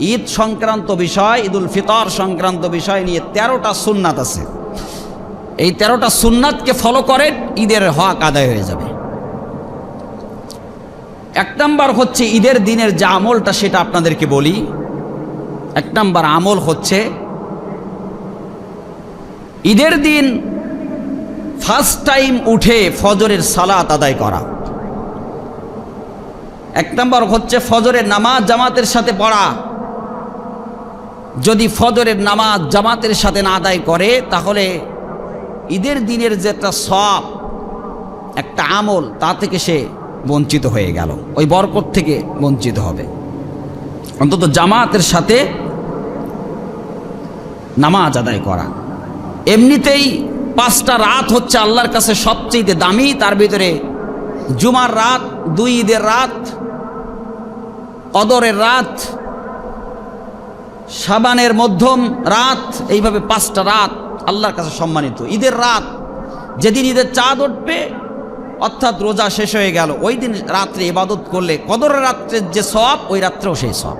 ঈদ সংক্রান্ত বিষয়, ঈদুল ফিতর সংক্রান্ত বিষয় নিয়ে তেরোটা সুন্নাত আছে। এই তেরোটা সুন্নাতকে ফলো করে ঈদের হক আদায় হয়ে যাবে। এক নম্বর হচ্ছে ঈদের দিনের যে আমলটা সেটা আপনাদেরকে বলি। এক নম্বর আমল হচ্ছে ঈদের দিন ফার্স্ট টাইম উঠে ফজরের সালাত আদায় করা। এক নম্বর হচ্ছে ফজরের নামাজ জামাতের সাথে পড়া। যদি ফজরের নামাজ জামাতের সাথে না আদায় করে, তাহলে ঈদের দিনের যে একটা সব একটা আমল, তা থেকে সে বঞ্চিত হয়ে গেল। ওই বরকত থেকে বঞ্চিত হবে। অন্তত জামাতের সাথে নামাজ আদায় করা। এমনিতেই পাঁচটা রাত হচ্ছে আল্লাহর কাছে সবচেয়ে দামি, তার ভিতরে জুমার রাত, দুই ঈদের রাত কদরের রাত সাবানের মধ্যম রাত, এইভাবে পাঁচটা রাত আল্লাহর কাছে সম্মানিত। ঈদের রাত, যেদিন ঈদের চাঁদ উঠবে, অর্থাৎ রোজা শেষ হয়ে গেল, ওই দিন রাত্রে ইবাদত করলে, কদরের রাত্রের যে সব ওই রাত্রেও সেই সব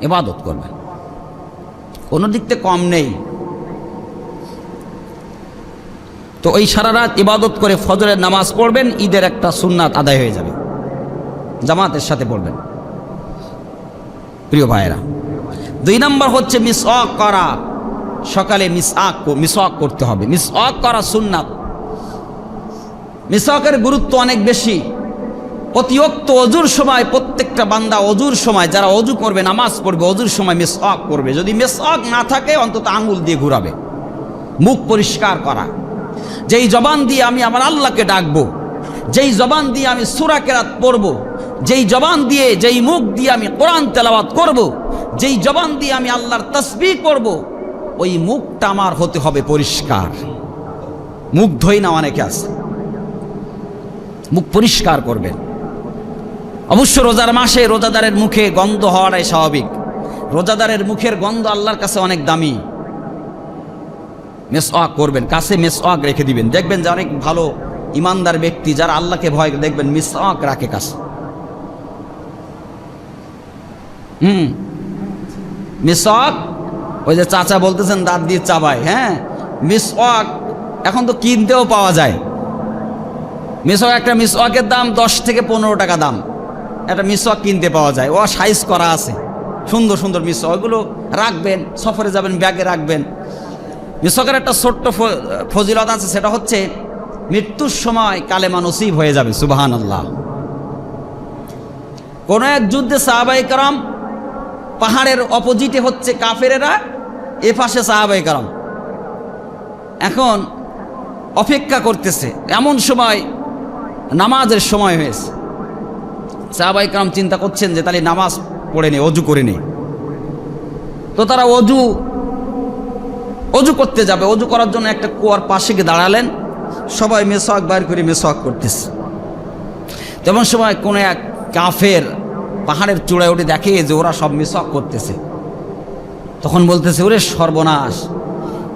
ইবাদত করবেন কোনো দিক থেকে কম নেই। তো ওই সারা রাত ইবাদত করে ফজরের নামাজ পড়বেন, ঈদের একটা সুন্নাত আদায় হয়ে যাবে। জামাতের সাথে পড়বেন। প্রিয় ভাইয়েরা দুই নম্বর হচ্ছে মিস অক করা। সকালে মিস আক মিস অক করতে হবে। মিস অক করা সুন্নাত। মিসকের গুরুত্ব অনেক বেশি। অতিরিক্ত অজুর সময় প্রত্যেকটা বান্দা অজুর সময়, যারা অজু করবে, নামাজ পড়বে, অজুর সময় মিস অক করবে। যদি মিস অক না থাকে, অন্তত আঙুল দিয়ে ঘুরাবে। মুখ পরিষ্কার করা। যেই জবান দিয়ে আমি আমার আল্লাহকে ডাকবো, যেই জবান দিয়ে আমি সুরা কেরাত পড়ব যেই জবান দিয়ে, যেই মুখ দিয়ে আমি কোরআন তেলাওয়াত করব, যেই জবান দিয়ে আমি আল্লাহর তসবিহ করব, ওই মুখটা আমার হতে হবে পরিষ্কার। মুখ ধই না অনেকে আছে। মুখ পরিষ্কার করবেন। অবশ্য রোজার মাসে রোজাদারের মুখে গন্ধ হওয়াটাই স্বাভাবিক। রোজাদারের মুখের গন্ধ আল্লাহর কাছে অনেক দামি। মেস ওয়াক করবেন, কাছে মেস ওয়াক রেখে দিবেন। দেখবেন যে অনেক ভালো, ইমানদার ব্যক্তি যারা আল্লাহকে ভয় দেখবেন দেখবেন মিসওয়াক রাখে কাছে। হুম। মিসওয়াক? ওই যে চাচা বলতেছেন দাঁত দিয়ে চাবায় হ্যাঁ? মিসওয়াক, এখন তো কিনতেও পাওয়া যায়। মিসওয়াক, একটা মিসওয়াকের দাম দশ থেকে পনেরো টাকা দাম। একটা মিসওয়াক কিনতে পাওয়া যায়। ও সাইজ করা আছে। সুন্দর সুন্দর মিসওয়াক। ওগুলো রাখবেন, সফরে যাবেন, ব্যাগে রাখবেন। মিসকের একটা ছোট্ট ফজিলত আছে, সেটা হচ্ছে মৃত্যুর সময় কালেমা নসিব হয়ে যাবে সুবাহান আল্লাহ কোনো এক যুদ্ধে সাহাবাই কারাম পাহাড়ের অপোজিটে হচ্ছে কাফেরেরা, এ পাশে সাহাবাই কারাম। এখন অপেক্ষা করতেছে, এমন সময়, নামাজের সময় হয়েছে। সাহাবাই কারাম চিন্তা করছেন যে তাহলে নামাজ পড়ে নে অজু করে নে তো তারা অজু অজু করতে যাবে। অজু করার জন্য একটা কুয়ার পাশে গিয়ে দাঁড়ালেন। সবাই মেসওয়াক বাইর করে মেসওয়াক করতেছে। তেমন সময় কোনো এক কাফের পাহাড়ের চূড়ায় উঠে দেখে যে ওরা সব মেসওয়াক করতেছে। তখন বলতেছে, ওরে সর্বনাশ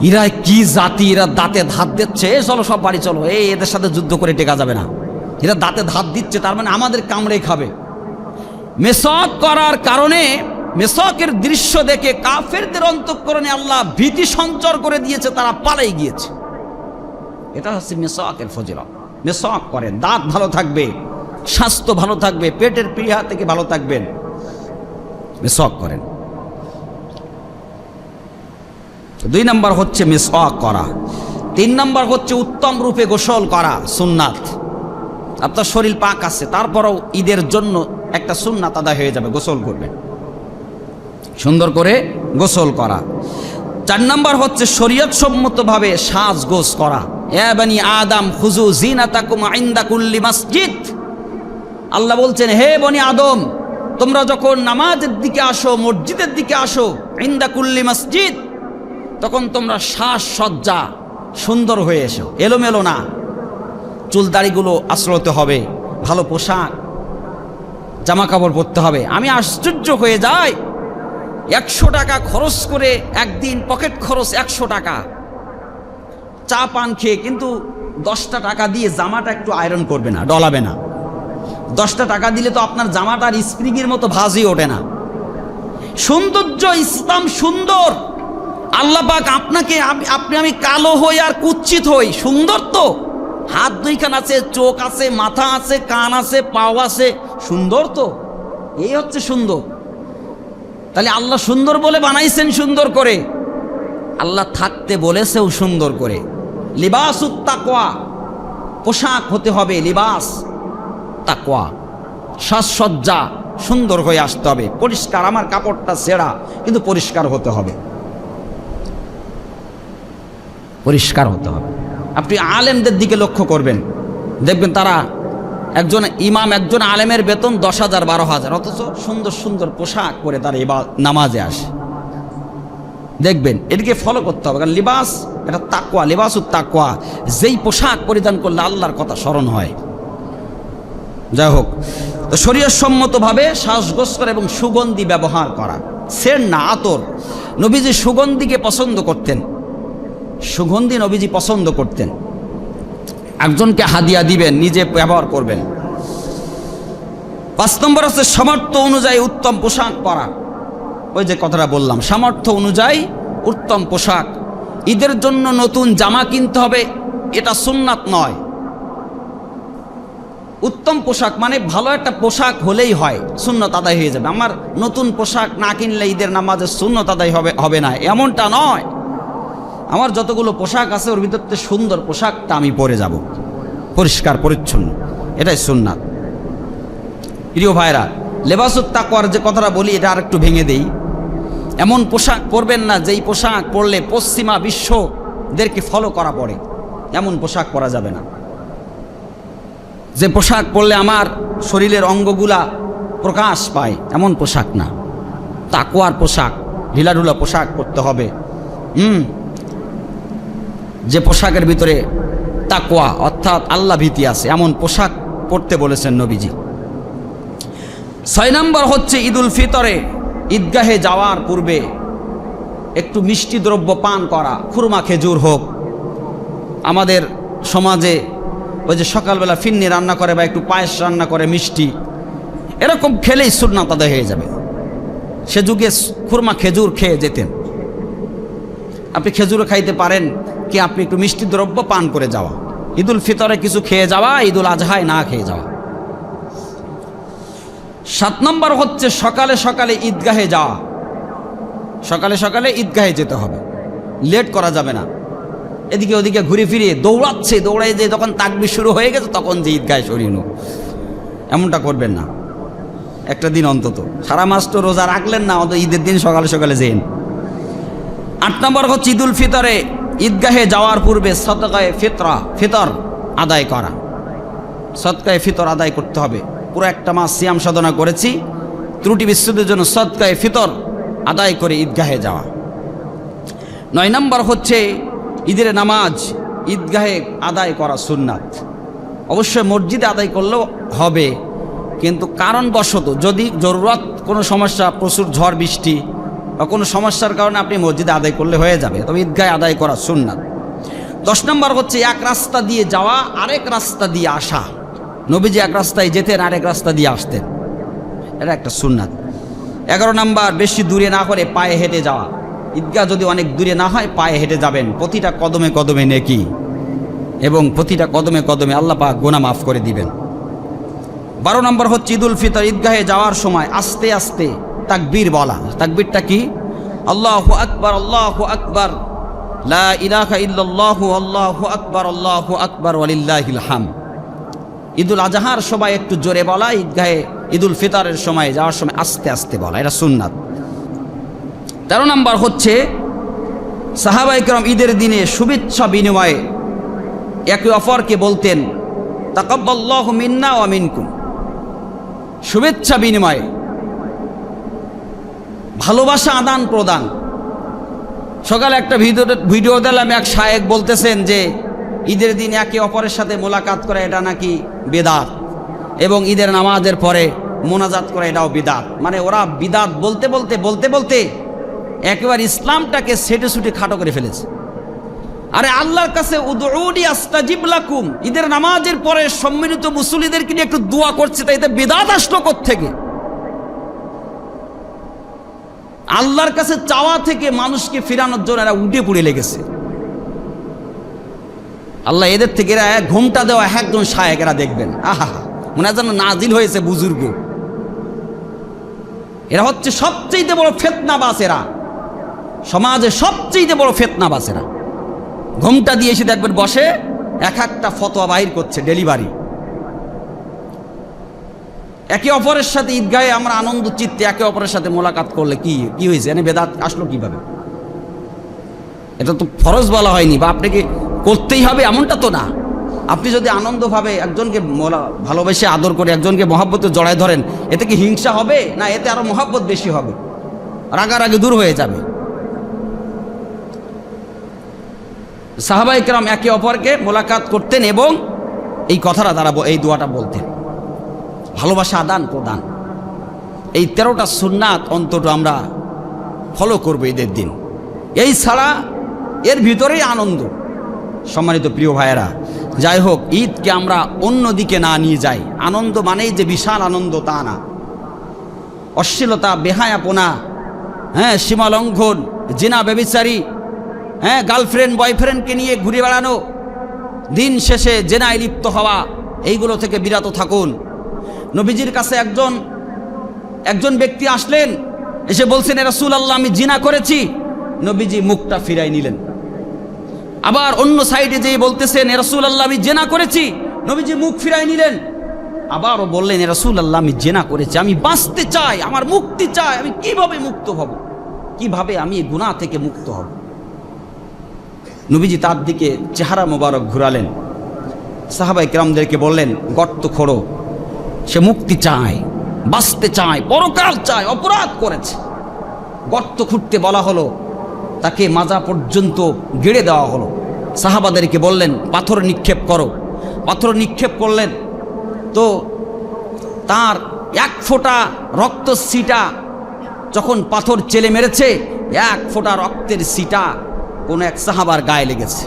ইরা কি জাতি? এরা দাঁতে ধাত দিচ্ছে? এ চলো সব বাড়ি চলো, এই এদের সাথে যুদ্ধ করে টেকা যাবে না। এরা দাঁতে ধাত দিচ্ছে, তার মানে আমাদের কামড়ে খাবে। মেসক করার কারণে মেসকের দৃশ্য দেখে কাফেরদের অন্তঃকরণে আল্লাহ ভীতি সঞ্চর করে দিয়েছে, তারা পালাই গিয়েছে। এটা হচ্ছে মেসকের ফজিলত। মেসক করেন, দাঁত ভালো থাকবে। স্বাস্থ্য ভালো থাকবে, পেটের পীড়া থেকে ভালো থাকবেন। মেসক করেন। দুই নম্বর হচ্ছে মেসক করা। তিন নম্বর হচ্ছে উত্তম রূপে গোসল করা, সুন্নাত। আপনার শরীর পাক আছে, তারপরেও ঈদের জন্য একটা সুন্নাত আদায় হয়ে যাবে, গোসল করবেন। সুন্দর করে গোসল করা। চার নম্বর হচ্ছে শরীয়ত সম্মতভাবে সাজ গোস করা। এ বানি আদম খুজু জিনাতাকুম আইন্দা কুল্লি মসজিদ। আল্লাহ বলছেন, হে বনি আদম, তোমরা যখন নামাজের দিকে আসো, মসজিদের দিকে আসো, ইন্দা কুল্লি মসজিদ, তখন তোমরা শ্বাস সজ্জা সুন্দর হয়ে এসো, এলোমেলো না। চুল দাড়িগুলো আশ্রতে হবে, ভালো পোশাক জামা কাপড় পরতে হবে। আমি আশ্চর্য হয়ে যাই। একশো টাকা খরচ করে একদিন পকেট খরচ একশো টাকা। চা পান খেয়ে কিন্তু দশটা টাকা দিয়ে জামাটা একটু আয়রন করবে না, ডলাবে না। দশটা টাকা দিলে তো আপনার জামাটার স্প্রিংয়ের মতো ভাজই ওঠে না। সৌন্দর্য ইসলাম সুন্দর। আল্লাহ পাক আপনাকে আপনি আমি কালো হই আর কুচ্ছিত হই। সুন্দর তো। হাত দুইখান আছে, চোখ আছে, মাথা আছে, কান আছে, পাও আছে। সুন্দর তো। এই হচ্ছে সুন্দর। তাহলে আল্লাহ সুন্দর বলে বানাইছেন সুন্দর করে। আল্লাহ থাকতে বলেছেও সুন্দর করে। লিবাস উত্তাকোয়া পোশাক হতে হবে লিবাস। তাকোয়া সাজসজ্জা, সুন্দর হয়ে আসতে হবে। পরিষ্কার, আমার কাপড়টা সেরা, কিন্তু পরিষ্কার হতে হবে। পরিষ্কার হতে হবে। আপনি আলেমদের দিকে লক্ষ্য করবেন। দেখবেন তারা একজন ইমাম, একজন আলেমের বেতন দশ হাজার, বারো হাজার, অথচ সুন্দর সুন্দর পোশাক পরে তারা এবার নামাজে আসে। দেখবেন, এটিকে ফলো করতে হবে, কারণ লিবাস, এটা তাকুয়া লিবাস তাকুয়া যেই পোশাক পরিধান করলে আল্লাহর কথা স্মরণ হয়। যাই হোক, তো শরীরসম্মতভাবে শ্বাসগোস এবং সুগন্ধি ব্যবহার করা। সের না, আতর। নবীজি সুগন্ধিকে পছন্দ করতেন। সুগন্ধি নবীজি পছন্দ করতেন। একজনকে হাদিয়া দিবেন, নিজে ব্যবহার করবেন। পাঁচ নম্বর হচ্ছে সামর্থ্য অনুযায়ী উত্তম পোশাক পরা। ওই যে কথাটা বললাম, সামর্থ্য অনুযায়ী উত্তম পোশাক। ঈদের জন্য নতুন জামা কিনতে হবে, এটা সুন্নাত নয়। উত্তম পোশাক মানে ভালো একটা পোশাক হলেই হয়, সুন্নত আদায় হয়ে যাবে। আমার নতুন পোশাক না কিনলে ঈদের নামাজের সুন্নত আদায় হবে হবে না, এমনটা নয়। আমার যতগুলো পোশাক আছে, ওর ভিতর সুন্দর পোশাকটা আমি পরে যাব। পরিষ্কার, পরিচ্ছন্ন, এটাই সুন্নাত। প্রিয় ভাইরা লেবাসুত তাকওয়ার যে কথাটা বলি, এটা আর একটু ভেঙে দেই। এমন পোশাক পরবেন না, যেই পোশাক পরলে পশ্চিমা বিশ্বদেরকে ফলো করা পড়ে। এমন পোশাক পরা যাবে না। যে পোশাক পরলে আমার শরীরের অঙ্গগুলা প্রকাশ পায়, এমন পোশাক না। তাকুয়ার পোশাক, ঢিলাঢুলা পোশাক পরতে হবে। হুম। যে পোশাকের ভিতরে তাকুয়া অর্থাৎ আল্লাহ ভীতি আছে, এমন পোশাক পরতে বলেছেন নবীজি। ছয় নম্বর হচ্ছে ঈদুল ফিতরে, ঈদগাহে যাওয়ার পূর্বে একটু মিষ্টি দ্রব্য পান করা, খুরমা খেজুর হোক। আমাদের সমাজে ওই যে সকালবেলা ফিন্নি রান্না করে বা একটু পায়েস রান্না করে, মিষ্টি, এরকম খেলেই সুন্নাত আদায় হয়ে যাবে। সে যুগে খুরমা খেজুর খেয়ে যেতেন। আপনি খেজুরও খাইতে পারেন কি আপনি একটু মিষ্টি দ্রব্য পান করে যাওয়া। ঈদুল ফিতরে কিছু খেয়ে যাওয়া, ঈদুল আজহায় না খেয়ে যাওয়া। সাত নম্বর হচ্ছে সকালে সকালে ঈদগাহে যাওয়া। সকালে সকালে ঈদগাহে যেতে হবে। লেট করা যাবে না। এদিকে ওদিকে ঘুরে ফিরে দৌড়াচ্ছে দৌড়াই যে যখন তাকবি শুরু হয়ে গেছে তখন যে ঈদগাহে সরিয়ে এমনটা করবেন না। একটা দিন অন্তত। সারা মাস তো রোজা রাখলেন না, অত ঈদের দিন সকালে সকালে যেন। আট নম্বর হচ্ছে ঈদুল ফিতরে। ঈদগাহে যাওয়ার পূর্বে সতকায় ফিতরা, ফিতর আদায় করা। সৎকায় ফিতর আদায় করতে হবে। পুরো একটা মাস সিয়াম সাধনা করেছি। ত্রুটি বিচ্ছুদের জন্য সৎকায় ফিতর আদায় করে ঈদগাহে যাওয়া। নয় নম্বর হচ্ছে ঈদের নামাজ ঈদগাহে আদায় করা সুন্নাত। অবশ্যই মসজিদে আদায় করলেও হবে। কিন্তু কারণবশত যদি জরুরত কোনো সমস্যা, প্রচুর ঝড়, বৃষ্টি বা কোনো সমস্যার কারণে আপনি মসজিদে আদায় করলে হয়ে যাবে। তবে ঈদগাহে আদায় করা সুন্নাত। দশ নম্বর হচ্ছে এক রাস্তা দিয়ে যাওয়া, আরেক রাস্তা দিয়ে আসা। নবীজি এক রাস্তায় যেতেন, আরেক রাস্তা দিয়ে আসতেন। এটা একটা সুন্নাত। এগারো নাম্বার, বেশি দূরে না করে পায়ে হেঁটে যাওয়া। ঈদগাহ যদি অনেক দূরে না হয়, পায়ে হেঁটে যাবেন। প্রতিটা কদমে কদমে নেকি। এবং প্রতিটা কদমে কদমে আল্লাহ পাক গোনা মাফ করে দিবেন। বারো নম্বর হচ্ছে ঈদুল ফিতর, ঈদগাহে যাওয়ার সময় আস্তে আস্তে তাকবীর বলা। তাকবীরটা কি? আল্লাহু আকবার আল্লাহু আকবার। লা ইলাহা ইল্লাল্লাহু, আল্লাহু আকবার আল্লাহু আকবার, ওয়ালিল্লাহিল হাম ঈদুল আজহার সময় একটু জোরে বলা, ঈদগাহে ঈদুল ফিতরের সময় যাওয়ার সময় আস্তে আস্তে বলা। এটা সুন্নাত। তেরো নম্বর হচ্ছে সাহাবাইকরম ঈদের দিনে শুভেচ্ছা বিনিময়ে একে অপরকে বলতেন, তাকাব্বাল্লাহু মিন্না মিনকুম। শুভেচ্ছা বিনিময়ে ভালোবাসা আদান প্রদান। সকালে একটা ভিডিও ভিডিও দিলাম, এক শায়েক বলতেছেন যে, ঈদের দিন একে অপরের সাথে মোলাকাত করা এটা নাকি বেদাত? এবং ঈদের নামাজের পরে মোনাজাত করা এটাও বিদাত। মানে ওরা বিদাত বলতে বলতে বলতে বলতে একেবারে ইসলামটাকে সেটে সুটে খাটো করে ফেলেছে। আরে আল্লাহর কাছে ঈদের নামাজের পরে সম্মিলিত মুসলিদেরকে নিয়ে একটু দোয়া করছে, তাই বেদাত আসলো থেকে আল্লাহর কাছে চাওয়া থেকে মানুষকে ফেরানোর জন্য এরা উঠে পড়ে লেগেছে। আল্লাহ এদের থেকে এরা ঘুমটা দেওয়া একজন শায়েক, এরা দেখবেন। আহা, মনে যেন নাজিল হয়েছে বুজুর্গ। এরা হচ্ছে সবচেয়ে বড় ফেতনাবাস এরা। সমাজে সবচেয়ে বড় ফেতনাবাস এরা ঘুমটা দিয়ে এসে দেখবেন বসে, এক একটা ফতোয়া বাহির করছে ডেলিভারি। একে অপরের সাথে ঈদগাহে আমরা আনন্দ, চিত্তে একে অপরের সাথে মোলাকাত করলে কি কি হয়েছে? এনে বেদাত আসলো কীভাবে? এটা তো ফরজ বলা হয়নি, বা আপনাকে করতেই হবে এমনটা তো না। আপনি যদি আনন্দভাবে একজনকে ভালোবেসে আদর করে একজনকে মহাব্বতে জড়ায় ধরেন, এতে কি হিংসা হবে? না, এতে আরও মহাব্বত বেশি হবে। রাগারাগি দূর হয়ে যাবে। সাহাবাই কেরাম একে অপরকে মোলাকাত করতেন এবং এই কথাটা তারা এই দোয়াটা বলতেন। ভালোবাসা আদান প্রদান। এই তেরোটা সুন্নাত অন্তত আমরা ফলো করব ঈদের দিন। এই ছাড়া এর ভিতরেই আনন্দ। সম্মানিত প্রিয় ভাইয়েরা, যাই হোক, ঈদকে আমরা অন্য দিকে না নিয়ে যাই। আনন্দ মানেই যে বিশাল আনন্দ, তা না। অশ্লীলতা, বেহায়াপনা হ্যাঁ সীমালঙ্ঘন, জিনা বেবিচারি হ্যাঁ গার্লফ্রেন্ড বয়ফ্রেন্ডকে নিয়ে ঘুরে বেড়ানো। দিন শেষে জেনায় লিপ্ত হওয়া, এইগুলো থেকে বিরত থাকুন। নবীজির কাছে একজন একজন ব্যক্তি আসলেন, এসে বলছেন রসুল আল্লাহ আমি জিনা করেছি। নবীজি মুখটা ফিরাই নিলেন। আবার অন্য সাইডে যেয়ে বলতেছেন রসুল আল্লাহ আমি জেনা করেছি। নবীজি মুখ ফিরাই নিলেন। আবারও বললেন রসুল আল্লাহ আমি জেনা করেছি। আমি বাঁচতে চাই, আমার মুক্তি চাই। আমি কীভাবে মুক্ত হব? কীভাবে আমি গুনাহ থেকে মুক্ত হব? নবীজি তার দিকে চেহারা মোবারক ঘুরালেন। সাহাবাই কিরামদেরকে বললেন, গর্ত খোড়ো, সে মুক্তি চায়, বাঁচতে চায়, পরকাল চায়, অপরাধ করেছে। গর্ত খুঁড়তে বলা হলো, তাকে মাজা পর্যন্ত গেড়ে দেওয়া হলো। সাহাবাদেরকে বললেন, পাথর নিক্ষেপ করো। পাথর নিক্ষেপ করলেন, তো তার এক ফোঁটা রক্ত সিটা, যখন পাথর চেলে মেরেছে, এক ফোঁটা রক্তের সিটা কোন এক সাহাবার গায়ে লেগেছে।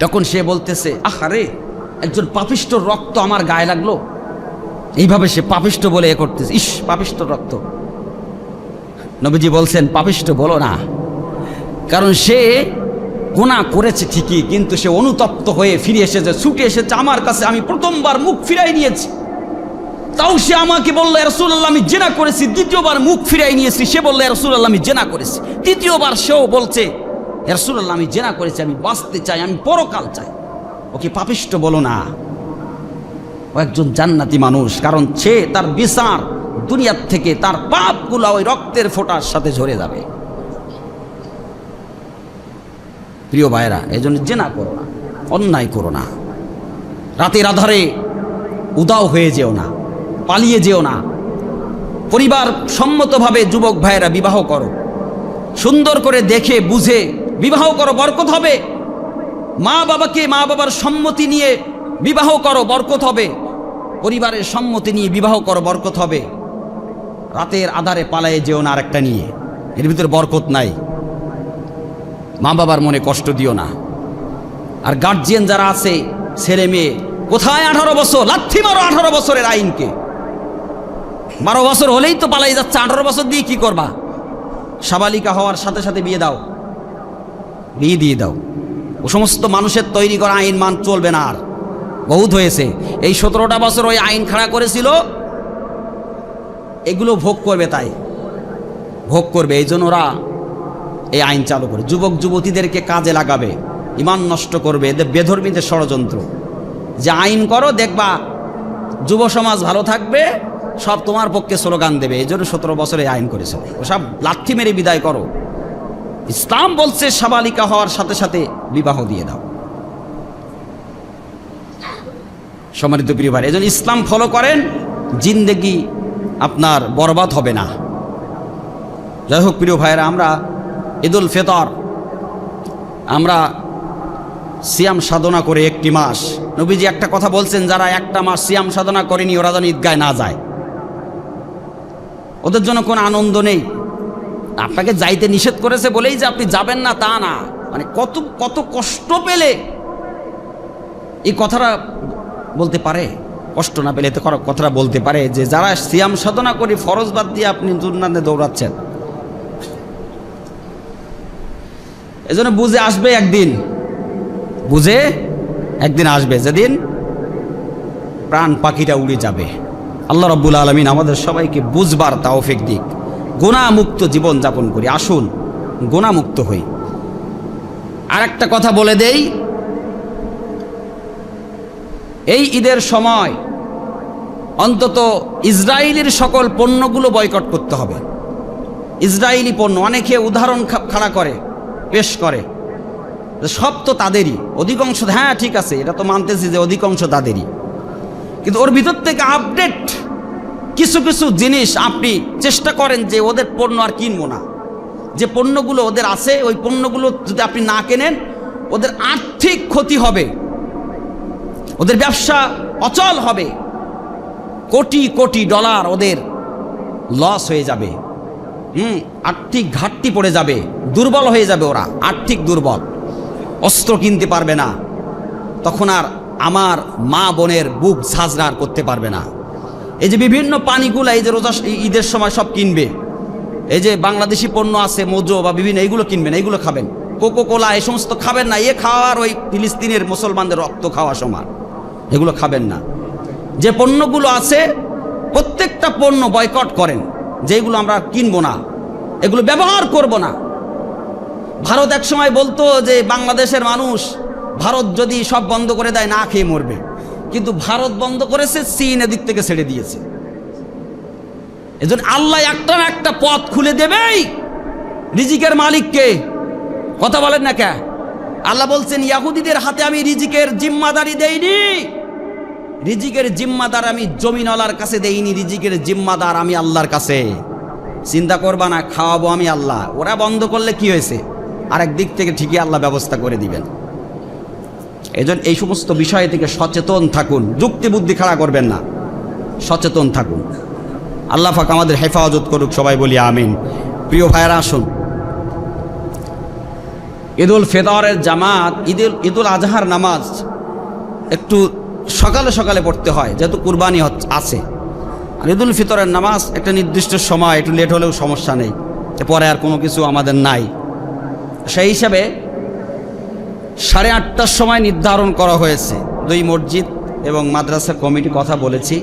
তখন সে বলতেছে, আহারে, একজন পাপিষ্টর রক্ত আমার গায়ে লাগল। এইভাবে সে পাপিষ্ট বলে এ করতেছে। ইস পাপিষ্ট রক্ত। নবীজি বলছেন পাপিষ্ট বলো না। কারণ সে গুণা করেছে ঠিকই, কিন্তু সে অনুতপ্ত হয়ে ফিরে এসেছে, ছুটে এসেছে, আমার কাছে আমি প্রথমবার মুখ ফিরাই নিয়েছি। তাও সে আমাকে বলল রসুল্লাহ আমি জেনা করেছি। দ্বিতীয়বার মুখ ফিরাই নিয়েছি সে বলল রসুল্লাহ আমি জেনা করেছি। তৃতীয়বার সেও বলছে রসুল্লাহ আমি জেনা করেছি, আমি বাঁচতে চাই, আমি পরকাল চাই। ওকে পাপিষ্ট বলো না। ও একজন জান্নাতি মানুষ, কারণ সে তার বিচার দুনিয়ার থেকে তার পাপগুলো ওই রক্তের ফোঁটার সাথে ঝরে যাবে। প্রিয় ভাইরা এই জন্য জেনা করো না, অন্যায় করো না। রাতের আধারে উদাও হয়ে যেও না। পালিয়ে যেও না। পরিবার সম্মতভাবে যুবক ভাইয়েরা বিবাহ করো। সুন্দর করে দেখে, বুঝে বিবাহ করো, বরকত হবে। মা বাবাকে মা বাবার সম্মতি নিয়ে বিবাহ করো, বরকত হবে। পরিবারের সম্মতি নিয়ে বিবাহ করো, বরকত হবে। রাতের আধারে পালায়ে যেও না আরেকটা নিয়ে। এর ভিতরে বরকত নাই। মা বাবার মনে কষ্ট দিও না। আর গার্জিয়ান যারা আছে, ছেলে মেয়ে, কোথায় আঠারো বছর? লাথি মারো আঠারো বছরের আইনকে। বারো বছর হলেই তো পালাই যাচ্ছে, আঠারো বছর দিয়ে কি করবা? সাবালিকা হওয়ার সাথে সাথে বিয়ে দাও। বিয়ে দিয়ে দাও। ও সমস্ত মানুষের তৈরি করা আইন মান চলবে না আর। বহুত হয়েছে। এই সতেরোটা বছর ওই আইন খাড়া করেছিল, এগুলো ভোগ করবে তাই। ভোগ করবে, এই জন্য ওরা এই আইন চালু করে। যুবক, যুবতীদেরকে কাজে লাগাবে, ইমান নষ্ট করবে, এদের বেধর্মীদের ষড়যন্ত্র। যে আইন করো, দেখবা যুব সমাজ ভালো থাকবে সব তোমার পক্ষে স্লোগান দেবে। এই জন্য সতেরো বছরে আইন করেছে। ওসব লাথি মেরে বিদায় করো। ইসলাম বলছে, সাবালিকা হওয়ার সাথে সাথে বিবাহ দিয়ে দাও। সম্মানিত প্রিয় ভাই, এজন্য ইসলাম ফলো করেন, জিন্দেগি আপনার বরবাদ হবে না। যাই হোক প্রিয় ভাইয়েরা, আমরা ঈদুল ফেতর, আমরা সিয়াম সাধনা করে একটি মাস। নবীজি একটা কথা বলছেন, যারা একটা মাস সিয়াম সাধনা করেনি, ওরা যেন ঈদগায় না যায়। ওদের জন্য কোনো আনন্দ নেই। আপনাকে যাইতে নিষেধ করেছে বলেই যে আপনি যাবেন না, তা না। মানে কত কত কষ্ট পেলে এই কথাটা বলতে পারে? কষ্ট না পেলে তো কর- কথাটা বলতে পারে যে যারা সিয়াম সাধনা করে ফরজ বাদ দিয়ে আপনি দুর্নান্দে দৌড়াচ্ছেন। এজন্য বুঝে আসবে একদিন। বুঝে একদিন আসবে। যেদিন প্রাণ পাখিটা উড়ে যাবে। আল্লাহ রব্বুল আলমিন আমাদের সবাইকে বুঝবার তাওফিক দিক। গুণামুক্ত জীবন যাপন করি। আসুন গুণামুক্ত হই। আর একটা কথা বলে দেই। এই ঈদের সময় অন্তত ইসরায়েলের সকল পণ্যগুলো বয়কট করতে হবে। ইসরায়েলি পণ্য অনেকে উদাহরণ খাড়া করে, পেশ করে। সব তো তাদেরই। অধিকাংশ হ্যাঁ ঠিক আছে, এটা তো মানতেছি যে অধিকাংশ তাদেরই। কিন্তু ওর ভিতর থেকে আপডেট কিছু কিছু জিনিস আপনি চেষ্টা করেন যে ওদের পণ্য আর কিনবো না। যে পণ্যগুলো ওদের আছে, ওই পণ্যগুলো যদি আপনি না কেনেন, ওদের আর্থিক ক্ষতি হবে। ওদের ব্যবসা অচল হবে। কোটি কোটি ডলার ওদের লস হয়ে যাবে। হুম, আর্থিক ঘাটতি পড়ে যাবে। দুর্বল হয়ে যাবে ওরা, আর্থিক দুর্বল। অস্ত্র কিনতে পারবে না। তখন আর আমার মা বোনের বুক ঝাঁঝরার করতে পারবে না। এই যে বিভিন্ন পানিগুলো এই যে রোজা ঈদের সময় সব কিনবে। এই যে বাংলাদেশি পণ্য আছে মোজো বা বিভিন্ন, এইগুলো কিনবেন, এইগুলো খাবেন। কোকো কোলা এই সমস্ত খাবেন না, এ খাওয়ার ওই ফিলিস্তিনের মুসলমানদের রক্ত খাওয়া সমান। এগুলো খাবেন না। যে পণ্যগুলো আছে, প্রত্যেকটা পণ্য বয়কট করেন যেগুলো আমরা কিনবো না। এগুলো ব্যবহার করব না। ভারত এক সময় বলতো যে বাংলাদেশের মানুষ ভারত যদি সব বন্ধ করে দেয়, না খেয়ে মরবে। কিন্তু ভারত বন্ধ করেছে, চীন এদিক থেকে ছেড়ে দিয়েছে। এজন্য আল্লাহ একটা না একটা পথ খুলে দেবেই। রিজিকের মালিককে। কথা বলেন না কে? আল্লাহ বলছেন, ইয়াহুদিদের হাতে আমি রিজিকের জিম্মাদারি দেইনি। রিজিকের জিম্মাদার আমি জমিনওয়ালার কাছে দেইনি, রিজিকের জিম্মাদার আমি আল্লাহর কাছে। চিন্তা করবা না, খাওয়াবো আমি আল্লাহ। ওরা বন্ধ করলে কি হয়েছে? আরেক দিক থেকে ঠিকই আল্লাহ ব্যবস্থা করে দিবেন। এজন্য এই সমস্ত বিষয় থেকে সচেতন থাকুন, যুক্তি বুদ্ধি খাড়া করবেন না। সচেতন থাকুন। আল্লাহ পাক আমাদের হেফাজত করুক, সবাই বলি আমিন। প্রিয় ভাইয়েরা, আসুন। ঈদুল ফেদরের জামাত, ঈদুল ঈদুল আজহার নামাজ একটু সকালে সকালে পড়তে হয়, যেহেতু কুরবানি হচ্ছে- আছে। আর ঈদুল ফিতরের নামাজ একটা নির্দিষ্ট সময়, একটু লেট হলেও সমস্যা নেই। পরে আর কোনো কিছু আমাদের নাই। সেই হিসাবে সাড়ে আটটার সময় নির্ধারণ করা হয়েছে। দুই মসজিদ এবং মাদ্রাসা কমিটি কথা বলেছি।